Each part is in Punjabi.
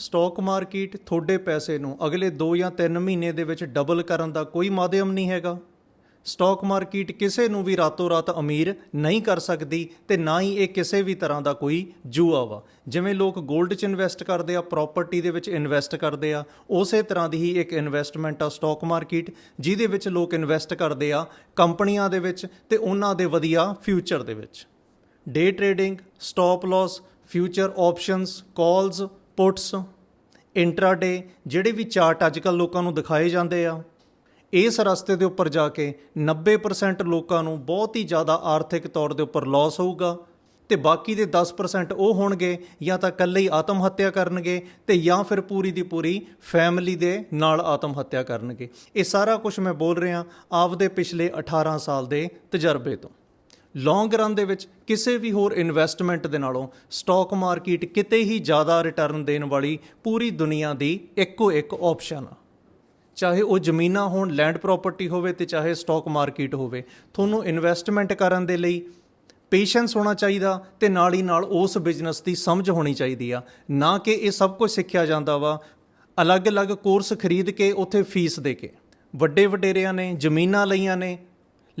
ਸਟਾਕ ਮਾਰਕੀਟ ਤੁਹਾਡੇ ਪੈਸੇ ਨੂੰ ਅਗਲੇ 2 ਜਾਂ 3 ਮਹੀਨੇ ਦੇ ਵਿੱਚ ਡਬਲ ਕਰਨ ਦਾ ਕੋਈ ਮਾਧਿਅਮ ਨਹੀਂ ਹੈਗਾ। ਸਟਾਕ ਮਾਰਕੀਟ ਕਿਸੇ ਨੂੰ ਵੀ ਰਾਤੋਂ ਰਾਤ ਅਮੀਰ ਨਹੀਂ ਕਰ ਸਕਦੀ ਤੇ ਨਾ ਹੀ ਇਹ ਕਿਸੇ ਵੀ ਤਰ੍ਹਾਂ ਦਾ ਕੋਈ ਜੂਆ ਵਾ। ਜਿਵੇਂ ਲੋਕ 골ਡ 'ਚ ਇਨਵੈਸਟ ਕਰਦੇ ਆ ਪ੍ਰਾਪਰਟੀ ਦੇ ਵਿੱਚ ਇਨਵੈਸਟ ਕਰਦੇ ਆ, ਉਸੇ ਤਰ੍ਹਾਂ ਦੀ ਹੀ ਇੱਕ ਇਨਵੈਸਟਮੈਂਟ ਆ ਸਟਾਕ ਮਾਰਕੀਟ, ਜਿਹਦੇ ਵਿੱਚ ਲੋਕ ਇਨਵੈਸਟ ਕਰਦੇ ਆ ਕੰਪਨੀਆਂ ਦੇ ਵਿੱਚ ਤੇ ਉਹਨਾਂ ਦੇ ਵਧੀਆ ਫਿਊਚਰ ਦੇ ਵਿੱਚ। Day trading stop loss future options calls puts intraday, ਜਿਹੜੇ ਵੀ ਚਾਰਟ ਅੱਜਕੱਲ ਲੋਕਾਂ ਨੂੰ ਦਿਖਾਏ ਜਾਂਦੇ ਆ, ਇਸ ਰਸਤੇ ਦੇ ਉੱਪਰ ਜਾ ਕੇ 90% ਲੋਕਾਂ ਨੂੰ ਬਹੁਤ ਹੀ ਜ਼ਿਆਦਾ ਆਰਥਿਕ ਤੌਰ ਦੇ ਉੱਪਰ ਲਾਸ ਹੋਊਗਾ ਤੇ ਬਾਕੀ ਦੇ 10% ਉਹ ਹੋਣਗੇ ਜਾਂ ਤਾਂ ਇਕੱਲੇ ਹੀ ਆਤਮ ਹੱਤਿਆ ਕਰਨਗੇ ਤੇ ਜਾਂ ਫਿਰ ਪੂਰੀ ਦੀ ਪੂਰੀ ਫੈਮਿਲੀ ਦੇ ਨਾਲ ਆਤਮ ਹੱਤਿਆ ਕਰਨਗੇ। ਇਹ ਸਾਰਾ ਕੁਝ ਮੈਂ ਬੋਲ ਰਿਹਾ ਆਪਦੇ ਪਿਛਲੇ 18 ਸਾਲ ਦੇ ਤਜਰਬੇ ਤੋਂ। ਲੌਂਗ ਰਨ ਦੇ ਵਿੱਚ ਕਿਸੇ ਵੀ ਹੋਰ ਇਨਵੈਸਟਮੈਂਟ ਦੇ ਨਾਲੋਂ ਸਟਾਕ ਮਾਰਕੀਟ ਕਿਤੇ ਹੀ ਜ਼ਿਆਦਾ ਰਿਟਰਨ ਦੇਣ ਵਾਲੀ ਪੂਰੀ ਦੁਨੀਆ ਦੀ ਇੱਕੋ ਇੱਕ ਆਪਸ਼ਨ ਆ। ਚਾਹੇ ਉਹ ਜ਼ਮੀਨਾਂ ਹੋਣ ਲੈਂਡ ਪ੍ਰਾਪਰਟੀ ਹੋਵੇ ਤੇ ਚਾਹੇ ਸਟਾਕ ਮਾਰਕੀਟ ਹੋਵੇ, ਤੁਹਾਨੂੰ ਇਨਵੈਸਟਮੈਂਟ ਕਰਨ ਦੇ ਲਈ ਪੇਸ਼ੈਂਸ ਹੋਣਾ ਚਾਹੀਦਾ ਤੇ ਨਾਲ ਹੀ ਨਾਲ ਉਸ ਬਿਜ਼ਨਸ ਦੀ ਸਮਝ ਹੋਣੀ ਚਾਹੀਦੀ ਆ। ਨਾ ਕਿ ਇਹ ਸਭ ਕੁਝ ਸਿੱਖਿਆ ਜਾਂਦਾ ਵਾ, ਅਲੱਗ-ਅਲੱਗ ਕੋਰਸ ਖਰੀਦ ਕੇ ਉੱਥੇ ਫੀਸ ਦੇ ਕੇ। ਵੱਡੇ ਵਡੇਰਿਆਂ ਨੇ, ਜ਼ਮੀਨਾਂ ਲਈਆਂ ਨੇ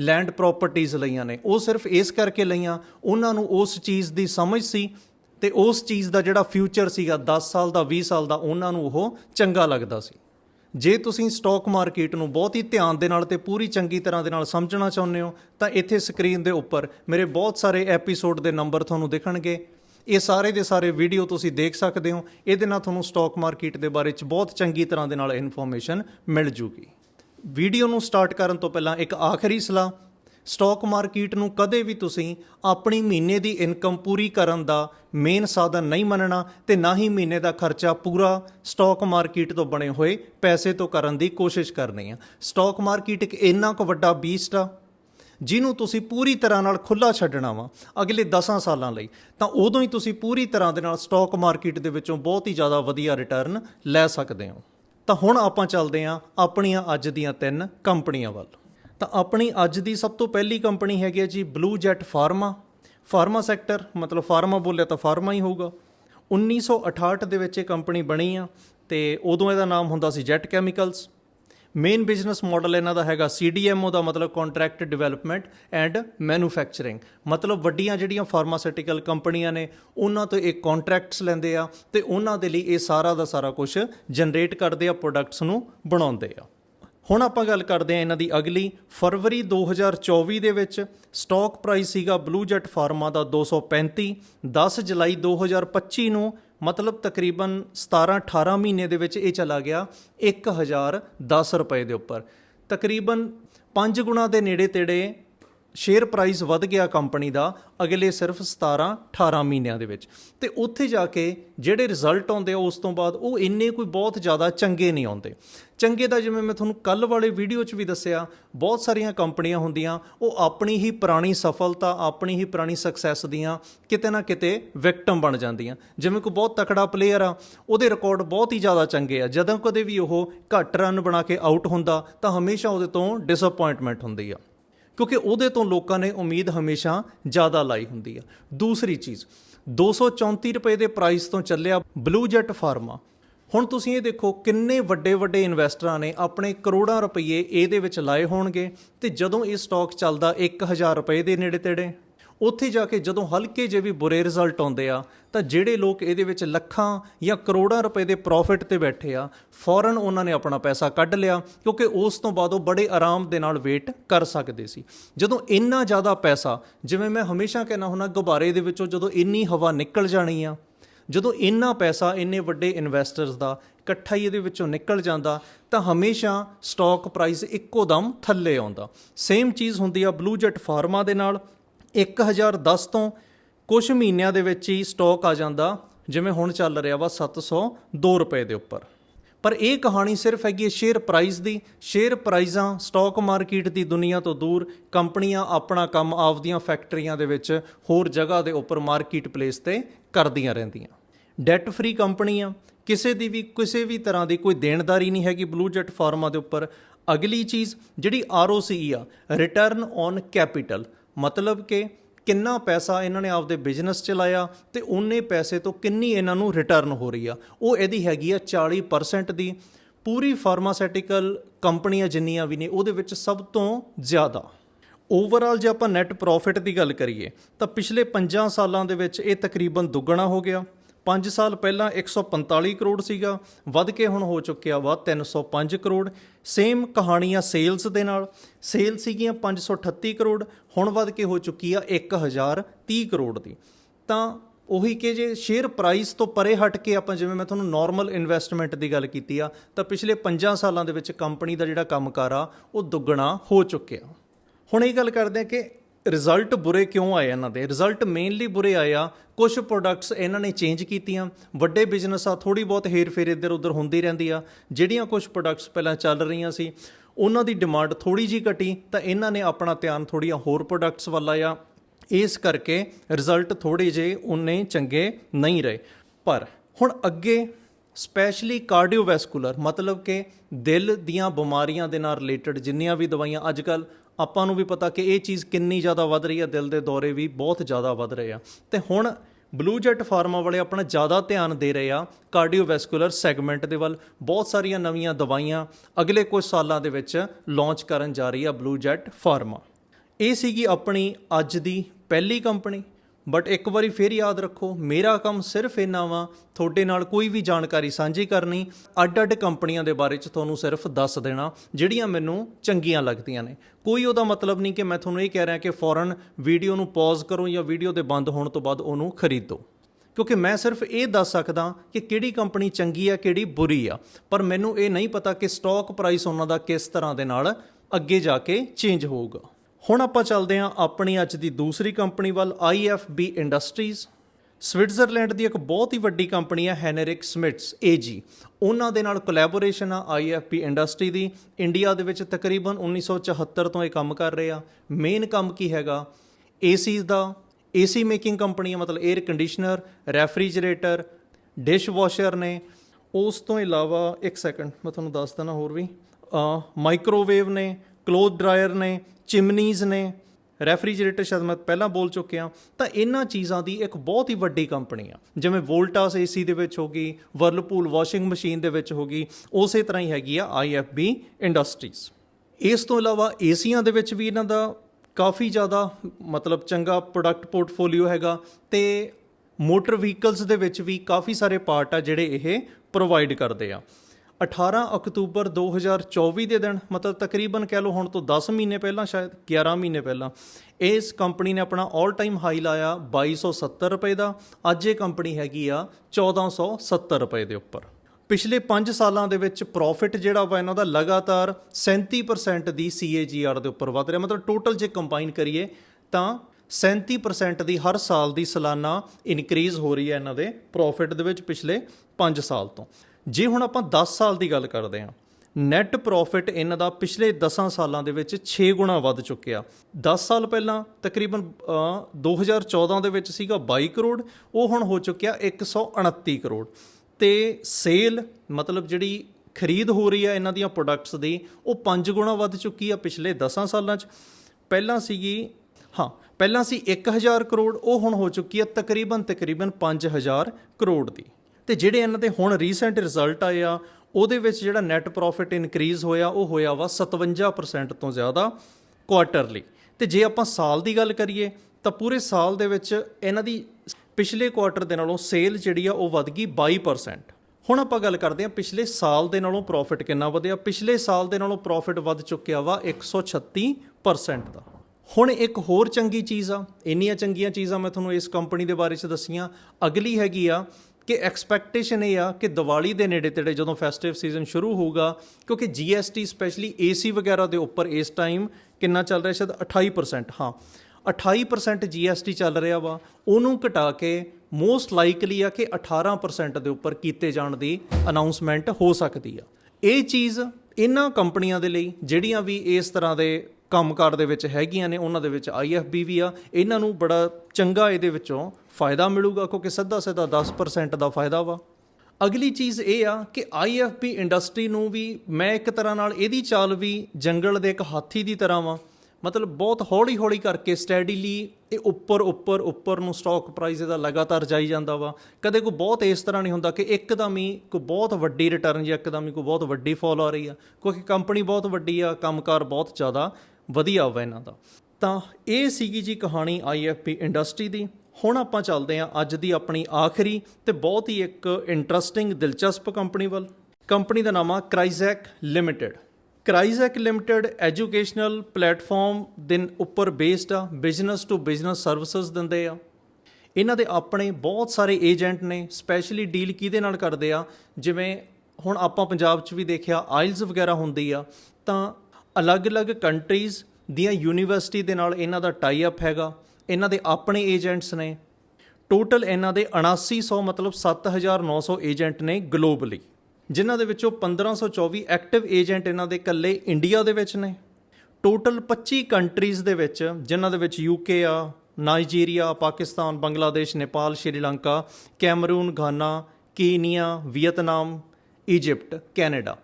ਲੈਂਡ ਪ੍ਰਾਪਰਟੀਆਂ ਲਈਆਂ ਨੇ। ਉਹ ਸਿਰਫ ਇਸ ਕਰਕੇ ਲਈਆਂ, ਉਹਨਾਂ ਨੂੰ ਉਸ ਚੀਜ਼ ਦੀ ਸਮਝ ਸੀ ਤੇ ਉਸ ਚੀਜ਼ ਦਾ ਜਿਹੜਾ ਫਿਊਚਰ ਸੀਗਾ 10 ਸਾਲ ਦਾ 20 ਸਾਲ ਦਾ, ਉਹਨਾਂ ਨੂੰ ਉਹ ਚੰਗਾ ਲੱਗਦਾ ਸੀ। ਜੇ ਤੁਸੀਂ ਸਟਾਕ ਮਾਰਕੀਟ ਨੂੰ ਬਹੁਤ ਹੀ ਧਿਆਨ ਦੇ ਨਾਲ ਤੇ ਪੂਰੀ ਚੰਗੀ ਤਰ੍ਹਾਂ ਦੇ ਨਾਲ ਸਮਝਣਾ ਚਾਹੁੰਦੇ ਹੋ, ਤਾਂ ਇੱਥੇ ਸਕਰੀਨ ਦੇ ਉੱਪਰ ਮੇਰੇ ਬਹੁਤ ਸਾਰੇ ਐਪੀਸੋਡ ਦੇ ਨੰਬਰ ਤੁਹਾਨੂੰ ਦਿਖਣਗੇ। ਇਹ ਸਾਰੇ ਦੇ ਸਾਰੇ ਵੀਡੀਓ ਤੁਸੀਂ ਦੇਖ ਸਕਦੇ ਹੋ। ਇਹਦੇ ਨਾਲ ਤੁਹਾਨੂੰ ਸਟਾਕ ਮਾਰਕੀਟ ਦੇ ਬਾਰੇ ਚ ਬਹੁਤ ਚੰਗੀ ਤਰ੍ਹਾਂ ਦੇ ਨਾਲ ਇਨਫੋਰਮੇਸ਼ਨ ਮਿਲ ਜੂਗੀ। ਵੀਡੀਓ ਨੂੰ ਸਟਾਰਟ ਕਰਨ ਤੋਂ ਪਹਿਲਾਂ ਇੱਕ ਆਖਰੀ ਸਲਾਹ, ਸਟਾਕ ਮਾਰਕੀਟ ਨੂੰ ਕਦੇ ਵੀ ਤੁਸੀਂ ਆਪਣੀ ਮਹੀਨੇ ਦੀ ਇਨਕਮ ਪੂਰੀ ਕਰਨ ਦਾ ਮੇਨ ਸਾਧਨ ਨਹੀਂ ਮੰਨਣਾ ਤੇ ਨਾ ਹੀ ਮਹੀਨੇ ਦਾ ਖਰਚਾ ਪੂਰਾ ਸਟਾਕ ਮਾਰਕੀਟ ਤੋਂ ਬਣੇ ਹੋਏ ਪੈਸੇ ਤੋਂ ਕਰਨ ਦੀ ਕੋਸ਼ਿਸ਼ ਕਰਨੀ ਆ। ਸਟਾਕ ਮਾਰਕੀਟ ਇੱਕ ਇੰਨਾ ਕੁ ਵੱਡਾ ਬੀਸਟ ਆ, ਜਿਹਨੂੰ ਤੁਸੀਂ ਪੂਰੀ ਤਰ੍ਹਾਂ ਨਾਲ ਖੁੱਲਾ ਛੱਡਣਾ ਵਾ ਅਗਲੇ 10 ਸਾਲਾਂ ਲਈ, ਤਾਂ ਉਦੋਂ ਹੀ ਤੁਸੀਂ ਪੂਰੀ ਤਰ੍ਹਾਂ ਦੇ ਨਾਲ ਸਟਾਕ ਮਾਰਕੀਟ ਦੇ ਵਿੱਚੋਂ ਬਹੁਤ ਹੀ ਜ਼ਿਆਦਾ ਵਧੀਆ ਰਿਟਰਨ ਲੈ ਸਕਦੇ ਹੋ। ਤਾਂ ਹੁਣ ਆਪਾਂ ਚੱਲਦੇ ਹਾਂ ਆਪਣੀਆਂ ਅੱਜ ਦੀਆਂ ਤਿੰਨ ਕੰਪਨੀਆਂ ਵੱਲ। ਤਾਂ ਆਪਣੀ ਅੱਜ ਦੀ ਸਭ ਤੋਂ ਪਹਿਲੀ ਕੰਪਨੀ ਹੈਗੀ ਹੈ ਜੀ Blue Jet Pharma pharma sector ਮਤਲਬ ਫਾਰਮਾ ਬੋਲਿਆ ਤਾਂ ਫਾਰਮਾ ਹੀ ਹੋਊਗਾ। 1968 ਦੇ ਵਿੱਚ ਇਹ ਕੰਪਨੀ ਬਣੀ ਆ ਤੇ ਉਦੋਂ ਇਹਦਾ ਨਾਮ ਹੁੰਦਾ ਸੀ Jet Chemicals main business model ਇਹਨਾਂ ਦਾ ਹੈਗਾ CDMO ਦਾ ਮਤਲਬ ਕੰਟਰੈਕਟ ਡਿਵੈਲਪਮੈਂਟ ਐਂਡ ਮੈਨੂਫੈਕਚਰਿੰਗ ਮਤਲਬ ਵੱਡੀਆਂ ਜਿਹੜੀਆਂ ਫਾਰਮਾਸਿਊਟੀਕਲ ਕੰਪਨੀਆਂ ਨੇ, ਉਹਨਾਂ ਤੋਂ ਇਹ ਕੰਟਰੈਕਟਸ ਲੈਂਦੇ ਆ ਤੇ ਉਹਨਾਂ ਦੇ ਲਈ ਇਹ ਸਾਰਾ ਦਾ ਸਾਰਾ ਕੁਝ ਜਨਰੇਟ ਕਰਦੇ ਆ ਪ੍ਰੋਡਕਟਸ ਨੂੰ ਬਣਾਉਂਦੇ ਆ। ਹੁਣ ਆਪਾਂ ਗੱਲ ਕਰਦੇ ਹਾਂ ਇਹਨਾਂ ਦੀ ਅਗਲੀ, ਫਰਵਰੀ 2024 ਦੇ ਵਿੱਚ ਸਟਾਕ ਪ੍ਰਾਈਸ ਸੀਗਾ ਬਲੂ ਜੈਟ ਫਾਰਮਾ ਦਾ 235 10 ਜੁਲਾਈ 2025 ਨੂੰ ਮਤਲਬ ਤਕਰੀਬਨ 17 18 ਮਹੀਨੇ ਦੇ ਵਿੱਚ ਇਹ ਚਲਾ ਗਿਆ 1010 ਰੁਪਏ ਦੇ ਉੱਪਰ। ਤਕਰੀਬਨ 5 ਗੁਣਾ ਦੇ ਨੇੜੇ ਤੇੜੇ ਸ਼ੇਅਰ ਪ੍ਰਾਈਸ ਵੱਧ ਗਿਆ ਕੰਪਨੀ ਦਾ ਅਗਲੇ ਸਿਰਫ 17 18 ਮਹੀਨਿਆਂ ਦੇ ਵਿੱਚ। ਤੇ ਉੱਥੇ ਜਾ ਕੇ ਜਿਹੜੇ ਰਿਜ਼ਲਟ ਆਉਂਦੇ ਆ, ਉਸ ਤੋਂ ਬਾਅਦ ਉਹ ਇੰਨੇ ਕੋਈ ਬਹੁਤ ਜ਼ਿਆਦਾ ਚੰਗੇ ਨਹੀਂ ਆਉਂਦੇ। ਚੰਗੇ ਦਾ ਜਿਵੇਂ ਮੈਂ ਤੁਹਾਨੂੰ ਕੱਲ ਵਾਲੇ ਵੀਡੀਓ 'ਚ ਵੀ ਦੱਸਿਆ, ਬਹੁਤ ਸਾਰੀਆਂ ਕੰਪਨੀਆਂ ਹੁੰਦੀਆਂ, ਉਹ ਆਪਣੀ ਹੀ ਪੁਰਾਣੀ ਸਫਲਤਾ, ਆਪਣੀ ਹੀ ਪੁਰਾਣੀ ਸਕਸੈਸ ਦੀਆਂ ਕਿਤੇ ਨਾ ਕਿਤੇ ਵਿਕਟਮ ਬਣ ਜਾਂਦੀਆਂ। ਜਿਵੇਂ ਕੋਈ ਬਹੁਤ ਤਕੜਾ ਪਲੇਅਰ ਆ, ਉਹਦੇ ਰਿਕਾਰਡ ਬਹੁਤ ਹੀ ਜ਼ਿਆਦਾ ਚੰਗੇ ਆ। ਜਦੋਂ ਕਦੇ ਵੀ ਉਹ ਘੱਟ ਰਨ ਬਣਾ ਕੇ ਆਊਟ ਹੁੰਦਾ, ਤਾਂ ਹਮੇਸ਼ਾ ਉਹਦੇ ਤੋਂ ਡਿਸਅਪਾਇੰਟਮੈਂਟ ਹੁੰਦੀ ਆ। ਕਿਉਂਕਿ ਉਹਦੇ ਤੋਂ ਲੋਕਾਂ ਨੇ ਉਮੀਦ ਹਮੇਸ਼ਾ ਜ਼ਿਆਦਾ ਲਾਈ ਹੁੰਦੀ ਆ। ਦੂਸਰੀ ਚੀਜ਼ 234 ਰੁਪਏ ਦੇ ਪ੍ਰਾਈਸ ਤੋਂ ਚੱਲਿਆ ਬਲੂ ਜੈਟ ਫਾਰਮਾ ਹੁਣ ਤੁਸੀਂ ਇਹ ਦੇਖੋ ਕਿੰਨੇ ਵੱਡੇ ਵੱਡੇ ਇਨਵੈਸਟਰਾਂ ਨੇ ਆਪਣੇ ਕਰੋੜਾਂ ਰੁਪਏ ਇਹਦੇ ਵਿੱਚ ਲਾਏ ਹੋਣਗੇ ਤੇ ਜਦੋਂ ਇਹ ਸਟਾਕ ਚੱਲਦਾ 1000 ਰੁਪਏ ਦੇ ਨੇੜੇ ਤੇੜੇ। ਉੱਥੇ ਜਾ ਕੇ ਜਦੋਂ ਹਲਕੇ ਜਿਹੇ ਵੀ ਬੁਰੇ ਰਿਜ਼ਲਟ ਆਉਂਦੇ ਆ, ਤਾਂ ਜਿਹੜੇ ਲੋਕ ਇਹਦੇ ਵਿੱਚ ਲੱਖਾਂ ਜਾਂ ਕਰੋੜਾਂ ਰੁਪਏ ਦੇ ਪ੍ਰੋਫਿਟ ਤੇ ਬੈਠੇ ਆ, ਫੌਰਨ ਉਹਨਾਂ ਨੇ ਆਪਣਾ ਪੈਸਾ ਕੱਢ ਲਿਆ, ਕਿਉਂਕਿ ਉਸ ਤੋਂ ਬਾਅਦ ਉਹ ਬੜੇ ਆਰਾਮ ਦੇ ਨਾਲ ਵੇਟ ਕਰ ਸਕਦੇ ਸੀ। ਜਦੋਂ ਇੰਨਾ ਜ਼ਿਆਦਾ ਪੈਸਾ, ਜਿਵੇਂ ਮੈਂ ਹਮੇਸ਼ਾ ਕਹਿੰਦਾ ਹੁੰਦਾ, ਗੁਬਾਰੇ ਦੇ ਵਿੱਚੋਂ ਜਦੋਂ ਇੰਨੀ ਹਵਾ ਨਿਕਲ ਜਾਣੀ ਆ, ਜਦੋਂ ਇੰਨਾ ਪੈਸਾ, ਇੰਨੇ ਵੱਡੇ ਇਨਵੈਸਟਰਸ ਦਾ ਇਕੱਠਾ ਹੀ ਇਹਦੇ ਵਿੱਚੋਂ ਨਿਕਲ ਜਾਂਦਾ, ਤਾਂ ਹਮੇਸ਼ਾ ਸਟਾਕ ਪ੍ਰਾਈਸ ਇੱਕੋ ਦਮ ਥੱਲੇ ਆਉਂਦਾ। ਸੇਮ ਚੀਜ਼ ਹੁੰਦੀ ਆ ਬਲੂ ਜੈਟ ਫਾਰਮਾ ਦੇ ਨਾਲ 1010 ਤੋਂ ਕੁਝ ਮਹੀਨਿਆਂ ਦੇ ਵਿੱਚ ਹੀ ਸਟਾਕ ਆ ਜਾਂਦਾ, ਜਿਵੇਂ ਹੁਣ ਚੱਲ ਰਿਹਾ ਵਾ 702 ਰੁਪਏ ਦੇ ਉੱਪਰ। ਪਰ ਇਹ ਕਹਾਣੀ ਸਿਰਫ ਹੈਗੀ ਹੈ ਸ਼ੇਅਰ ਪ੍ਰਾਈਸ ਦੀ। ਸ਼ੇਅਰ ਪ੍ਰਾਈਜ਼ਾਂ ਸਟਾਕ ਮਾਰਕੀਟ ਦੀ ਦੁਨੀਆ ਤੋਂ ਦੂਰ, ਕੰਪਨੀਆਂ ਆਪਣਾ ਕੰਮ ਆਪਦੀਆਂ ਫੈਕਟਰੀਆਂ ਦੇ ਵਿੱਚ ਹੋਰ ਜਗ੍ਹਾ ਦੇ ਉੱਪਰ ਮਾਰਕੀਟ ਪਲੇਸ ਤੇ ਕਰਦੀਆਂ ਰਹਿੰਦੀਆਂ। ਡੈਟ ਫ੍ਰੀ ਕੰਪਨੀਆਂ, ਕਿਸੇ ਦੀ ਵੀ, ਕਿਸੇ ਵੀ ਤਰ੍ਹਾਂ ਦੀ ਕੋਈ ਦੇਣਦਾਰੀ ਨਹੀਂ ਹੈਗੀ ਬਲੂ ਜੈਟ ਫਾਰਮਾ ਦੇ ਉੱਪਰ। ਅਗਲੀ ਚੀਜ਼ ਜਿਹੜੀ ROCE ਆ ਰਿਟਰਨ ਔਨ ਕੈਪੀਟਲ ਮਤਲਬ ਕਿ ਕਿੰਨਾ ਪੈਸਾ ਇਹਨਾਂ ਨੇ ਆਪਦੇ ਬਿਜ਼ਨਸ 'ਚ ਲਾਇਆ ਤੇ ਉਹਨੇ ਪੈਸੇ ਤੋਂ ਕਿੰਨੀ ਇਹਨਾਂ ਨੂੰ ਰਿਟਰਨ ਹੋ ਰਹੀ ਆ। ਉਹ ਇਹਦੀ ਹੈਗੀ ਆ 40% ਦੀ। ਪੂਰੀ ਫਾਰਮਾਸਿਊਟੀਕਲ ਕੰਪਨੀਆਂ ਜਿੰਨੀਆਂ ਵੀ ਨੇ, ਉਹਦੇ ਵਿੱਚ ਸਭ ਤੋਂ ਜ਼ਿਆਦਾ। ਓਵਰਆਲ ਜੇ ਆਪਾਂ ਨੈਟ ਪ੍ਰੋਫਿਟ ਦੀ ਗੱਲ ਕਰੀਏ, ਤਾਂ ਪਿਛਲੇ 5 ਸਾਲਾਂ ਦੇ ਵਿੱਚ ਇਹ ਤਕਰੀਬਨ ਦੁੱਗਣਾ ਹੋ ਗਿਆ। 5 ਸਾਲ ਪਹਿਲਾਂ 145 ਕਰੋੜ ਸੀਗਾ, ਵੱਧ ਕੇ ਹੁਣ ਹੋ ਚੁੱਕਿਆ ਵਾ 305 ਕਰੋੜ। ਸੇਮ ਕਹਾਣੀਆਂ ਸੇਲਸ ਦੇ ਨਾਲ। ਸੇਲ ਸੀਗੀਆਂ 538 ਕਰੋੜ, ਹੁਣ ਵੱਧ ਕੇ ਹੋ ਚੁੱਕੀ ਆ 1030 ਕਰੋੜ ਦੀ। ਤਾਂ ਉਹੀ ਕਿ ਜੇ ਸ਼ੇਅਰ ਪ੍ਰਾਈਸ ਤੋਂ ਪਰੇ ਹਟ ਕੇ ਆਪਾਂ ਜਿਵੇਂ ਮੈਂ ਤੁਹਾਨੂੰ ਨਾਰਮਲ ਇਨਵੈਸਟਮੈਂਟ ਦੀ ਗੱਲ ਕੀਤੀ ਆ, ਤਾਂ ਪਿਛਲੇ 5 ਸਾਲਾਂ ਦੇ ਵਿੱਚ ਕੰਪਨੀ ਦਾ ਜਿਹੜਾ ਕੰਮਕਾਰ ਆ, ਉਹ ਦੁੱਗਣਾ ਹੋ ਚੁੱਕਿਆ। ਹੁਣ ਇਹ ਗੱਲ ਕਰਦੇ ਆ ਕਿ ਰਿਜ਼ਲਟ ਬੁਰੇ ਕਿਉਂ ਆਏ ਇਹਨਾਂ ਦੇ? ਰਿਜ਼ਲਟ ਮੇਨਲੀ ਬੁਰੇ ਆਏ ਆ। ਕੁਝ ਪ੍ਰੋਡਕਟਸ ਇਹਨਾਂ ਨੇ ਚੇਂਜ ਕੀਤੀਆਂ। ਵੱਡੇ ਬਿਜ਼ਨਸ ਆ ਥੋੜੀ ਬਹੁਤ ਹੇਰ-ਫੇਰ ਇੱਧਰ ਉੱਧਰ ਹੁੰਦੀ ਰਹਿੰਦੀ ਆ। ਜਿਹੜੀਆਂ ਕੁਝ ਪ੍ਰੋਡਕਟਸ ਪਹਿਲਾਂ ਚੱਲ ਰਹੀਆਂ ਸੀ, ਉਹਨਾਂ ਦੀ ਡਿਮਾਂਡ ਥੋੜੀ ਜੀ ਘਟੀ, ਤਾਂ ਇਹਨਾਂ ਨੇ ਆਪਣਾ ਧਿਆਨ ਥੋੜੀਆਂ ਹੋਰ ਪ੍ਰੋਡਕਟਸ ਵੱਲ ਆਇਆ ਇਸ ਕਰਕੇ ਰਿਜ਼ਲਟ ਥੋੜੇ ਜੇ ਉਨੇ ਚੰਗੇ ਨਹੀਂ ਰਹੇ। ਪਰ ਹੁਣ ਅੱਗੇ ਸਪੈਸ਼ਲੀ ਕਾਰਡੀਓਵੈਸਕੂਲਰ ਮਤਲਬ ਕਿ ਦਿਲ ਦੀਆਂ ਬਿਮਾਰੀਆਂ ਦੇ ਨਾਲ ਰਿਲੇਟਡ ਜਿੰਨੀਆਂ ਵੀ ਦਵਾਈਆਂ ਅੱਜਕੱਲ ਆਪਾਂ ਨੂੰ ਵੀ ਪਤਾ ਕਿ ਇਹ ਚੀਜ਼ ਕਿੰਨੀ ਜ਼ਿਆਦਾ ਵੱਧ ਰਹੀ ਹੈ, ਦਿਲ ਦੇ ਦੌਰੇ ਵੀ ਬਹੁਤ ਜ਼ਿਆਦਾ ਵੱਧ ਰਹੇ ਆ। ਤੇ ਹੁਣ ਬਲੂ ਜੈਟ ਫਾਰਮਾ ਵਾਲੇ ਆਪਣਾ ਜ਼ਿਆਦਾ ਧਿਆਨ ਦੇ ਰਹੇ ਆ ਕਾਰਡੀਓਵੈਸਕੂਲਰ ਸੈਗਮੈਂਟ ਦੇ ਵੱਲ। ਬਹੁਤ ਸਾਰੀਆਂ ਨਵੀਆਂ ਦਵਾਈਆਂ ਅਗਲੇ ਕੁਝ ਸਾਲਾਂ ਦੇ ਵਿੱਚ ਲਾਂਚ ਕਰਨ ਜਾ ਰਹੀ ਆ ਬਲੂ ਜੈਟ ਫਾਰਮਾ ਇਹ ਸੀਗੀ ਆਪਣੀ ਅੱਜ ਦੀ ਪਹਿਲੀ ਕੰਪਨੀ ਬਟ ਇੱਕ ਵਾਰੀ ਫੇਰ ਯਾਦ ਰੱਖੋ, ਮੇਰਾ ਕੰਮ ਸਿਰਫ ਇੰਨਾ ਵਾ, ਤੁਹਾਡੇ ਨਾਲ ਕੋਈ ਵੀ ਜਾਣਕਾਰੀ ਸਾਂਝੀ ਕਰਨੀ, ਅੱਡ-ਅੱਡ ਕੰਪਨੀਆਂ ਦੇ ਬਾਰੇ ਚ ਤੁਹਾਨੂੰ ਸਿਰਫ ਦੱਸ ਦੇਣਾ, ਜਿਹੜੀਆਂ ਮੈਨੂੰ ਚੰਗੀਆਂ ਲੱਗਦੀਆਂ ਨੇ। ਕੋਈ ਉਹਦਾ ਮਤਲਬ ਨਹੀਂ ਕਿ ਮੈਂ ਤੁਹਾਨੂੰ ਇਹ ਕਹਿ ਰਿਹਾ ਕਿ ਫੌਰਨ ਵੀਡੀਓ ਨੂੰ ਪੌਜ਼ ਕਰੋ ਜਾਂ ਵੀਡੀਓ ਦੇ ਬੰਦ ਹੋਣ ਤੋਂ ਬਾਅਦ ਉਹਨੂੰ ਖਰੀਦੋ। ਕਿਉਂਕਿ ਮੈਂ ਸਿਰਫ ਇਹ ਦੱਸ ਸਕਦਾ ਕਿ ਕਿਹੜੀ ਕੰਪਨੀ ਚੰਗੀ ਆ, ਕਿਹੜੀ ਬੁਰੀ ਆ। ਪਰ ਮੈਨੂੰ ਇਹ ਨਹੀਂ ਪਤਾ ਕਿ ਸਟਾਕ ਪ੍ਰਾਈਸ ਉਹਨਾਂ ਦਾ ਕਿਸ ਤਰ੍ਹਾਂ ਦੇ ਨਾਲ ਅੱਗੇ ਜਾ ਕੇ ਚੇਂਜ ਹੋਊਗਾ। ਹੁਣ ਆਪਾਂ ਚੱਲਦੇ ਹਾਂ ਆਪਣੀ ਅੱਜ ਦੀ ਦੂਸਰੀ ਕੰਪਨੀ ਵੱਲ IFB ਇੰਡਸਟਰੀਜ਼ ਸਵਿਟਜ਼ਰਲੈਂਡ ਦੀ ਇੱਕ ਬਹੁਤ ਹੀ ਵੱਡੀ ਕੰਪਨੀ ਹੈ ਹੈਨਰਿਕ ਸਮਿਟਸ AG ਉਹਨਾਂ ਦੇ ਨਾਲ ਕੋਲੈਬੋਰੇਸ਼ਨ ਆ IFB ਇੰਡਸਟਰੀ ਦੀ। ਇੰਡੀਆ ਦੇ ਵਿੱਚ ਤਕਰੀਬਨ 1974 ਤੋਂ ਇਹ ਕੰਮ ਕਰ ਰਹੇ ਆ। ਮੇਨ ਕੰਮ ਕੀ ਹੈਗਾ? ACs ਦਾ AC ਮੇਕਿੰਗ ਕੰਪਨੀ ਹੈ ਮਤਲਬ air conditioner refrigerator dish washer ਨੇ। ਉਸ ਤੋਂ ਇਲਾਵਾ, ਇੱਕ ਸੈਕਿੰਡ ਮੈਂ ਤੁਹਾਨੂੰ ਦੱਸ ਦਿੰਦਾ ਹੋਰ ਵੀ। ਮਾਈਕ੍ਰੋਵੇਵ ਨੇ। ਕਲੋਥ ਡਰਾਇਰ ਨੇ ਚਿਮਨੀਜ਼ ਨੇ ਰੈਫਰੀਜਰੇਟਰ ਸ਼ਾਇਦ ਮੈਂ ਪਹਿਲਾਂ ਬੋਲ ਚੁੱਕਿਆ ਤਾਂ ਇਹਨਾਂ ਚੀਜ਼ਾਂ ਦੀ ਇੱਕ ਬਹੁਤ ਹੀ ਵੱਡੀ ਕੰਪਨੀ ਆ। ਜਿਵੇਂ ਵੋਲਟਾਸ ਏਸੀ ਦੇ ਵਿੱਚ ਹੋ ਗਈ ਵਰਲਪੂਲ ਵਾਸ਼ਿੰਗ ਮਸ਼ੀਨ ਦੇ ਵਿੱਚ ਹੋ ਗਈ, ਉਸੇ ਤਰ੍ਹਾਂ ਹੀ ਹੈਗੀ ਆ IFB ਇੰਡਸਟਰੀਜ਼ ਇਸ ਤੋਂ ਇਲਾਵਾ ਏਸੀਆਂ ਦੇ ਵਿੱਚ ਵੀ ਇਹਨਾਂ ਦਾ ਕਾਫੀ ਜ਼ਿਆਦਾ, ਮਤਲਬ ਚੰਗਾ ਪ੍ਰੋਡਕਟ ਪੋਰਟਫੋਲੀਓ ਹੈਗਾ ਤੇ ਮੋਟਰ ਵਹੀਕਲਸ ਦੇ ਵਿੱਚ ਵੀ ਕਾਫੀ ਸਾਰੇ ਪਾਰਟ ਆ ਜਿਹੜੇ ਇਹ ਪ੍ਰੋਵਾਈਡ ਕਰਦੇ ਆ। 18 ਅਕਤੂਬਰ 2024 ਦੇ ਦਿਨ, ਮਤਲਬ ਤਕਰੀਬਨ ਕਹਿ ਲਓ ਹੁਣ ਤੋਂ 10 ਮਹੀਨੇ ਪਹਿਲਾਂ, ਸ਼ਾਇਦ 11 ਮਹੀਨੇ ਪਹਿਲਾਂ, ਇਸ ਕੰਪਨੀ ਨੇ ਆਪਣਾ 올 ਟਾਈਮ ਹਾਈ ਲਾਇਆ 2270 ਰੁਪਏ ਦਾ, ਅੱਜ ਇਹ ਕੰਪਨੀ ਹੈਗੀ ਆ 1470 ਰੁਪਏ ਦੇ ਉੱਪਰ। ਪਿਛਲੇ 5 ਸਾਲਾਂ ਦੇ ਵਿੱਚ ਪ੍ਰੋਫਿਟ ਜਿਹੜਾ ਵਾ ਇਹਨਾਂ ਦਾ ਲਗਾਤਾਰ 37% ਦੀ CAGR ਦੇ ਉੱਪਰ ਵਧ ਰਿਹਾ, ਮਤਲਬ ਟੋਟਲ ਜੇ ਕੰਬਾਈਨ ਕਰੀਏ, ਤਾਂ 37% ਦੀ ਹਰ ਸਾਲ ਦੀ ਸਾਲਾਨਾ ਇਨਕਰੀਜ਼ ਹੋ ਰਹੀ ਹੈ ਇਹਨਾਂ ਦੇ ਪ੍ਰੋਫਿਟ ਦੇ ਵਿੱਚ ਪਿਛਲੇ 5 ਸਾਲ ਤੋਂ। ਜੇ ਹੁਣ ਆਪਾਂ 10 ਸਾਲ ਦੀ ਗੱਲ ਕਰਦੇ ਹਾਂ ਨੈਟ ਪ੍ਰੋਫਿਟ ਇਹਨਾਂ ਦਾ ਪਿਛਲੇ 10 ਸਾਲਾਂ ਦੇ ਵਿੱਚ 6 ਗੁਣਾ ਵੱਧ ਚੁੱਕਿਆ। 10 ਸਾਲ ਪਹਿਲਾਂ ਤਕਰੀਬਨ ਅ, 2014 ਦੇ ਵਿੱਚ ਸੀਗਾ 22 ਕਰੋੜ ਉਹ ਹੁਣ ਹੋ ਚੁੱਕਿਆ 129 ਕਰੋੜ। ਤੇ ਸੇਲ ਮਤਲਬ ਜਿਹੜੀ ਖਰੀਦ ਹੋ ਰਹੀ ਹੈ ਇਹਨਾਂ ਦੀਆਂ ਪ੍ਰੋਡਕਟਸ ਦੀ ਉਹ 5 ਗੁਣਾ ਵੱਧ ਚੁੱਕੀ ਆ ਪਿਛਲੇ 10 ਸਾਲਾਂ 'ਚ। ਪਹਿਲਾਂ ਸੀਗੀ ਹਾਂ ਪਹਿਲਾਂ ਸੀ 1000 ਕਰੋੜ ਉਹ ਹੁਣ ਹੋ ਚੁੱਕੀ ਹੈ ਤਕਰੀਬਨ ਤਕਰੀਬਨ 5000 ਕਰੋੜ ਦੀ। ਤੇ ਜਿਹੜੇ ਇਹਨਾਂ ਦੇ ਹੁਣ ਰੀਸੈਂਟ ਰਿਜ਼ਲਟ ਆਏ ਆ, ਉਹਦੇ ਵਿੱਚ ਜਿਹੜਾ ਨੈਟ ਪ੍ਰੋਫਿਟ ਇਨਕਰੀਜ਼ ਹੋਇਆ, ਉਹ ਹੋਇਆ ਵਾ 57% ਤੋਂ ਜ਼ਿਆਦਾ ਕੁਆਟਰਲੀ ਤੇ ਜੇ ਆਪਾਂ ਸਾਲ ਦੀ ਗੱਲ ਕਰੀਏ, ਤਾਂ ਪੂਰੇ ਸਾਲ ਦੇ ਵਿੱਚ ਇਹਨਾਂ ਦੀ ਪਿਛਲੇ ਕੁਆਟਰ ਦੇ ਨਾਲੋਂ ਸੇਲ ਜਿਹੜੀ ਆ, ਉਹ ਵੱਧ ਗਈ 22% ਹੁਣ ਆਪਾਂ ਗੱਲ ਕਰਦੇ ਹਾਂ ਪਿਛਲੇ ਸਾਲ ਦੇ ਨਾਲੋਂ ਪ੍ਰੋਫਿਟ ਕਿੰਨਾ ਵਧਿਆ? ਪਿਛਲੇ ਸਾਲ ਦੇ ਨਾਲੋਂ ਪ੍ਰੋਫਿਟ ਵੱਧ ਚੁੱਕਿਆ ਵਾ 136% ਦਾ। ਹੁਣ ਇੱਕ ਹੋਰ ਚੰਗੀ ਚੀਜ਼ ਆ, ਇੰਨੀਆਂ ਚੰਗੀਆਂ ਚੀਜ਼ਾਂ ਮੈਂ ਤੁਹਾਨੂੰ ਇਸ ਕੰਪਨੀ ਦੇ ਬਾਰੇ ਚ ਦੱਸੀਆਂ। ਅਗਲੀ ਹੈਗੀ ਆ ਕਿ ਐਕਸਪੈਕਟੇਸ਼ਨ ਇਹ ਆ ਕਿ ਦੀਵਾਲੀ ਦੇ ਨੇੜੇ ਤੇੜੇ ਜਦੋਂ ਫੈਸਟਿਵ ਸੀਜ਼ਨ ਸ਼ੁਰੂ ਹੋਊਗਾ, ਕਿਉਂਕਿ GST ਸਪੈਸ਼ਲੀ AC ਵਗੈਰਾ ਦੇ ਉੱਪਰ ਇਸ ਟਾਈਮ ਕਿੰਨਾ ਚੱਲ ਰਿਹਾ? ਸ਼ਾਇਦ 28% ਹਾਂ। 28% GST ਚੱਲ ਰਿਹਾ ਵਾ। ਉਹਨੂੰ ਘਟਾ ਕੇ ਮੋਸਟ ਲਾਈਕਲੀ ਆ ਕਿ 18% ਦੇ ਉੱਪਰ ਕੀਤੇ ਜਾਣ ਦੀ ਅਨਾਉਂਸਮੈਂਟ ਹੋ ਸਕਦੀ ਆ। ਇਹ ਚੀਜ਼ ਇਹਨਾਂ ਕੰਪਨੀਆਂ ਦੇ ਲਈ, ਜਿਹੜੀਆਂ ਵੀ ਇਸ ਤਰ੍ਹਾਂ ਦੇ ਕੰਮਕਾਰ ਦੇ ਵਿੱਚ ਹੈਗੀਆਂ ਨੇ, ਉਹਨਾਂ ਦੇ ਵਿੱਚ IFB ਵੀ ਆ। ਇਹਨਾਂ ਨੂੰ ਬੜਾ ਚੰਗਾ ਇਹਦੇ ਵਿੱਚੋਂ ਫਾਇਦਾ ਮਿਲੂਗਾ, ਕਿਉਂਕਿ ਸਿੱਧਾ ਸਿੱਧਾ 10% ਦਾ ਫਾਇਦਾ ਵਾ। ਅਗਲੀ ਚੀਜ਼ ਇਹ ਆ ਕਿ IFB ਇੰਡਸਟਰੀ ਨੂੰ ਵੀ ਮੈਂ ਇੱਕ ਤਰ੍ਹਾਂ ਨਾਲ ਇਹਦੀ ਚਾਲ ਵੀ ਜੰਗਲ ਦੇ ਇੱਕ ਹਾਥੀ ਦੀ ਤਰ੍ਹਾਂ ਵਾ। ਮਤਲਬ ਬਹੁਤ ਹੌਲੀ ਹੌਲੀ ਕਰਕੇ ਸਟੈਡੀਲੀ ਇਹ ਉੱਪਰ ਉੱਪਰ ਉੱਪਰ ਨੂੰ ਸਟਾਕ ਪ੍ਰਾਈਸ ਇਹਦਾ ਲਗਾਤਾਰ ਜਾਈ ਜਾਂਦਾ ਵਾ। ਕਦੇ ਕੋਈ ਬਹੁਤ ਇਸ ਤਰ੍ਹਾਂ ਨਹੀਂ ਹੁੰਦਾ ਕਿ ਇੱਕਦਮ ਹੀ ਕੋਈ ਬਹੁਤ ਵੱਡੀ ਰਿਟਰਨ ਜਾਂ ਇੱਕਦਮ ਹੀ ਕੋਈ ਬਹੁਤ ਵੱਡੀ ਫਾਲ ਆ ਰਹੀ ਆ। ਕਿਉਂਕਿ ਕੰਪਨੀ ਬਹੁਤ ਵੱਡੀ ਆ, ਕੰਮਕਾਰ ਬਹੁਤ ਜ਼ਿਆਦਾ। ਵਧੀਆ ਵਾ ਇਹਨਾਂ ਦਾ। ਤਾਂ ਇਹ ਸੀਗੀ ਜੀ ਕਹਾਣੀ ਆਈਐਫਪੀ ਇੰਡਸਟਰੀ ਦੀ। ਹੁਣ ਆਪਾਂ ਚੱਲਦੇ ਹਾਂ ਅੱਜ ਦੀ ਆਪਣੀ ਆਖਰੀ ਤੇ ਬਹੁਤ ਹੀ ਇੱਕ ਇੰਟਰਸਟਿੰਗ ਦਿਲਚਸਪ ਕੰਪਨੀ ਵੱਲ। ਕੰਪਨੀ ਦਾ ਨਾਮ ਆ Crizac limited Crizac limited educational platform ਦਿਨ ਉੱਪਰ ਬੇਸਡ ਆ ਬਿਜ਼ਨਸ ਟੂ ਬਿਜ਼ਨਸ ਸਰਵਿਸਿਜ਼ ਦਿੰਦੇ ਆ। ਇਹਨਾਂ ਦੇ ਆਪਣੇ ਬਹੁਤ ਸਾਰੇ ਏਜੰਟ ਨੇ ਸਪੈਸ਼ਲੀ ਡੀਲ ਕਿਹਦੇ ਨਾਲ ਕਰਦੇ ਆ? ਜਿਵੇਂ ਹੁਣ ਆਪਾਂ ਪੰਜਾਬ 'ਚ ਵੀ ਦੇਖਿਆ ਆਇਲਸ ਵਗੈਰਾ ਹੁੰਦੀ ਆ, ਤਾਂ ਅਲੱਗ-ਅਲੱਗ ਕੰਟਰੀਜ਼ ਦੀਆਂ ਯੂਨੀਵਰਸਿਟੀ ਦੇ ਨਾਲ ਇਹਨਾਂ ਦਾ ਟਾਈ ਅਪ ਹੈਗਾ। ਇਹਨਾਂ ਦੇ ਆਪਣੇ ਏਜੰਟਸ ਨੇ। ਟੋਟਲ ਇਹਨਾਂ ਦੇ 7900 ਮਤਲਬ 7900 ਏਜੰਟ ਨੇ ਗਲੋਬਲੀ ਜਿਨ੍ਹਾਂ ਦੇ ਵਿੱਚੋਂ 1524 ਐਕਟਿਵ ਏਜੰਟ ਇਹਨਾਂ ਦੇ ਇਕੱਲੇ ਇੰਡੀਆ ਦੇ ਵਿੱਚ ਨੇ। ਟੋਟਲ 25 ਕੰਟਰੀਜ਼ ਦੇ ਵਿੱਚ, ਜਿਨ੍ਹਾਂ ਦੇ ਵਿੱਚ ਯੂਕੇ ਆ Nigeria Pakistan Bangladesh Nepal Sri Lanka Cameroon Ghana Kenya Vietnam Egypt Canada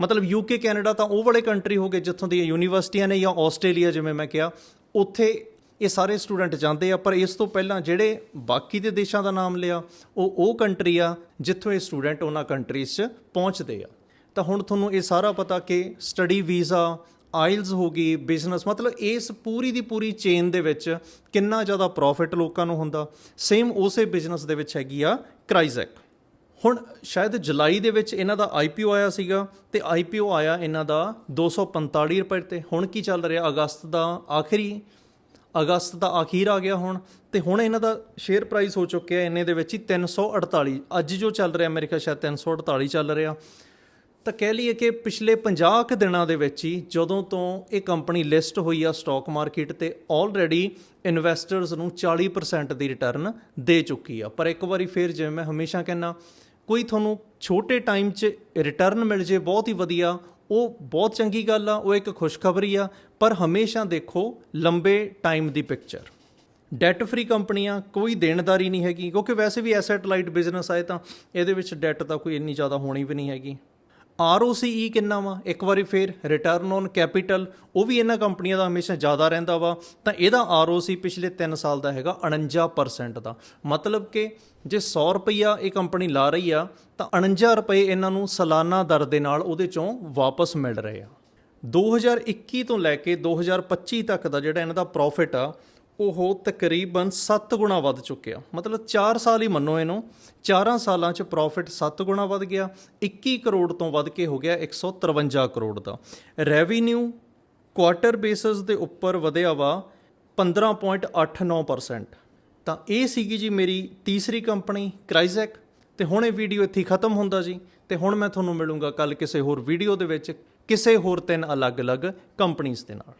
ਮਤਲਬ ਯੂਕੇ ਕੈਨੇਡਾ ਤਾਂ ਉਹ ਵਾਲੇ ਕੰਟਰੀ ਹੋ ਗਏ ਜਿੱਥੋਂ ਦੀਆਂ ਯੂਨੀਵਰਸਿਟੀਆਂ ਨੇ ਜਾਂ ਆਸਟ੍ਰੇਲੀਆ ਜਿਵੇਂ ਮੈਂ ਕਿਹਾ, ਉੱਥੇ ਇਹ ਸਾਰੇ ਸਟੂਡੈਂਟ ਜਾਂਦੇ ਆ, ਪਰ ਇਸ ਤੋਂ ਪਹਿਲਾਂ ਜਿਹੜੇ ਬਾਕੀ ਦੇ ਦੇਸ਼ਾਂ ਦਾ ਨਾਮ ਲਿਆ, ਉਹ ਉਹ ਕੰਟਰੀ ਆ ਜਿੱਥੋਂ ਇਹ ਸਟੂਡੈਂਟ ਉਹਨਾਂ ਕੰਟਰੀਜ਼ 'ਚ ਪਹੁੰਚਦੇ ਆ। ਤਾਂ ਹੁਣ ਤੁਹਾਨੂੰ ਇਹ ਸਾਰਾ ਪਤਾ ਕਿ ਸਟੱਡੀ ਵੀਜ਼ਾ ਆਇਲਸ ਹੋ ਗਈ ਬਿਜ਼ਨਸ ਮਤਲਬ ਇਸ ਪੂਰੀ ਦੀ ਪੂਰੀ ਚੇਨ ਦੇ ਵਿੱਚ ਕਿੰਨਾ ਜ਼ਿਆਦਾ ਪ੍ਰੋਫਿਟ ਲੋਕਾਂ ਨੂੰ ਹੁੰਦਾ। ਸੇਮ ਉਸੇ ਬਿਜ਼ਨਸ ਦੇ ਵਿੱਚ ਹੈਗੀ ਆ ਕ੍ਰਾਈਜ਼ੈਕ ਹੁਣ ਸ਼ਾਇਦ ਜੁਲਾਈ ਦੇ ਵਿੱਚ ਇਹਨਾਂ ਦਾ ਆਈਪੀਓ ਆਇਆ ਸੀਗਾ ਤੇ ਆਈਪੀਓ ਆਇਆ ਇਹਨਾਂ ਦਾ 245 ਰੁਪਏ ਤੇ। ਹੁਣ ਕੀ ਚੱਲ ਰਿਹਾ? ਅਗਸਤ ਦਾ ਆਖਰੀ, ਅਗਸਤ ਦਾ ਅਖੀਰ ਆ ਗਿਆ ਹੁਣ ਤੇ ਹੁਣ ਇਹਨਾਂ ਦਾ ਸ਼ੇਅਰ ਪ੍ਰਾਈਸ ਹੋ ਚੁੱਕਿਆ ਇੰਨੇ ਦੇ ਵਿੱਚ ਹੀ 348 ਅੱਜ ਜੋ ਚੱਲ ਰਿਹਾ ਮੇਰੇ ਖਿਆਲ ਸ਼ਾਇਦ 348 ਚੱਲ ਰਿਹਾ। ਤਾਂ ਕਹਿ ਲਈਏ ਕਿ ਪਿਛਲੇ 50 ਕੁ ਦਿਨਾਂ ਦੇ ਵਿੱਚ ਹੀ ਜਦੋਂ ਤੋਂ ਇਹ ਕੰਪਨੀ ਲਿਸਟ ਹੋਈ ਆ ਸਟਾਕ ਮਾਰਕੀਟ ਤੇ ਆਲਰੇਡੀ ਇਨਵੈਸਟਰਸ ਨੂੰ 40% ਦੀ ਰਿਟਰਨ ਦੇ ਚੁੱਕੀ ਆ। ਪਰ ਇੱਕ ਵਾਰੀ ਫੇਰ ਜਿਵੇਂ ਮੈਂ ਹਮੇਸ਼ਾ ਕਹਿੰਨਾ ਕੋਈ ਤੁਹਾਨੂੰ ਛੋਟੇ ਟਾਈਮ 'ਚ ਰਿਟਰਨ ਮਿਲ ਜੇ, ਬਹੁਤ ਹੀ ਵਧੀਆ, ਉਹ ਬਹੁਤ ਚੰਗੀ ਗੱਲ ਆ, ਉਹ ਇੱਕ ਖੁਸ਼ਖਬਰੀ ਆ, ਪਰ ਹਮੇਸ਼ਾ ਦੇਖੋ ਲੰਬੇ ਟਾਈਮ ਦੀ ਪਿਕਚਰ ਡੈਟ ਫ੍ਰੀ ਕੰਪਨੀਆਂ ਕੋਈ ਦੇਣਦਾਰੀ ਨਹੀਂ ਹੈਗੀ, ਕਿਉਂਕਿ ਵੈਸੇ ਵੀ ਐਸੈਟ ਲਾਈਟ ਬਿਜ਼ਨਸ ਆਏ ਤਾਂ ਇਹਦੇ ਵਿੱਚ ਡੈਟ ਤਾਂ ਕੋਈ ਇੰਨੀ ਜ਼ਿਆਦਾ ਹੋਣੀ ਵੀ ਨਹੀਂ ਹੈਗੀ। ROCE ਕਿੰਨਾ ਵਾ? ਇੱਕ ਵਾਰੀ ਫੇਰ ਰਿਟਰਨ ਔਨ ਕੈਪੀਟਲ ਉਹ ਵੀ ਇਹਨਾਂ ਕੰਪਨੀਆਂ ਦਾ ਹਮੇਸ਼ਾ ਜ਼ਿਆਦਾ ਰਹਿੰਦਾ ਵਾ। ਤਾਂ ਇਹਦਾ ROC ਪਿਛਲੇ 3 ਸਾਲ ਦਾ ਹੈਗਾ 49% ਦਾ। ਮਤਲਬ ਕਿ ਜੇ 100 ਰੁਪਈਆ ਇਹ ਕੰਪਨੀ ਲਾ ਰਹੀ ਆ, ਤਾਂ 49 ਰੁਪਏ ਇਹਨਾਂ ਨੂੰ ਸਾਲਾਨਾ ਦਰ ਦੇ ਨਾਲ ਉਹਦੇ ਚੋਂ ਵਾਪਸ ਮਿਲ ਰਹੇ ਆ। 2021 ਤੋਂ ਲੈ ਕੇ 2025 ਤੱਕ ਦਾ ਜਿਹੜਾ ਇਹਨਾਂ ਦਾ ਪ੍ਰੋਫਿਟ ਆ ਉਹ ਤਕਰੀਬਨ 7 ਗੁਣਾ ਵੱਧ ਚੁੱਕਿਆ। ਮਤਲਬ 4 ਸਾਲ ਹੀ ਮੰਨੋ ਇਹਨੂੰ। 4 ਸਾਲਾਂ 'ਚ ਪ੍ਰੋਫਿਟ 7 ਗੁਣਾ ਵੱਧ ਗਿਆ। 21 ਕਰੋੜ ਤੋਂ ਵੱਧ ਕੇ ਹੋ ਗਿਆ 153 ਕਰੋੜ ਦਾ। ਰੈਵਨਿਊ ਕੁਆਟਰ ਬੇਸਿਸ ਦੇ ਉੱਪਰ ਵਧਿਆ ਵਾ 15.89% ਤਾਂ ਇਹ ਸੀਗੀ ਜੀ ਮੇਰੀ ਤੀਸਰੀ ਕੰਪਨੀ ਕ੍ਰਾਈਜ਼ੈਕ ਤੇ ਹੁਣ ਇਹ ਵੀਡੀਓ ਇੱਥੇ ਖਤਮ ਹੁੰਦਾ ਜੀ। ਤੇ ਹੁਣ ਮੈਂ ਤੁਹਾਨੂੰ ਮਿਲੂੰਗਾ ਕੱਲ ਕਿਸੇ ਹੋਰ ਵੀਡੀਓ ਦੇ ਵਿੱਚ, ਕਿਸੇ ਹੋਰ ਤਿੰਨ ਅਲੱਗ-ਅਲੱਗ ਕੰਪਨੀਆਂ ਦੇ ਨਾਲ।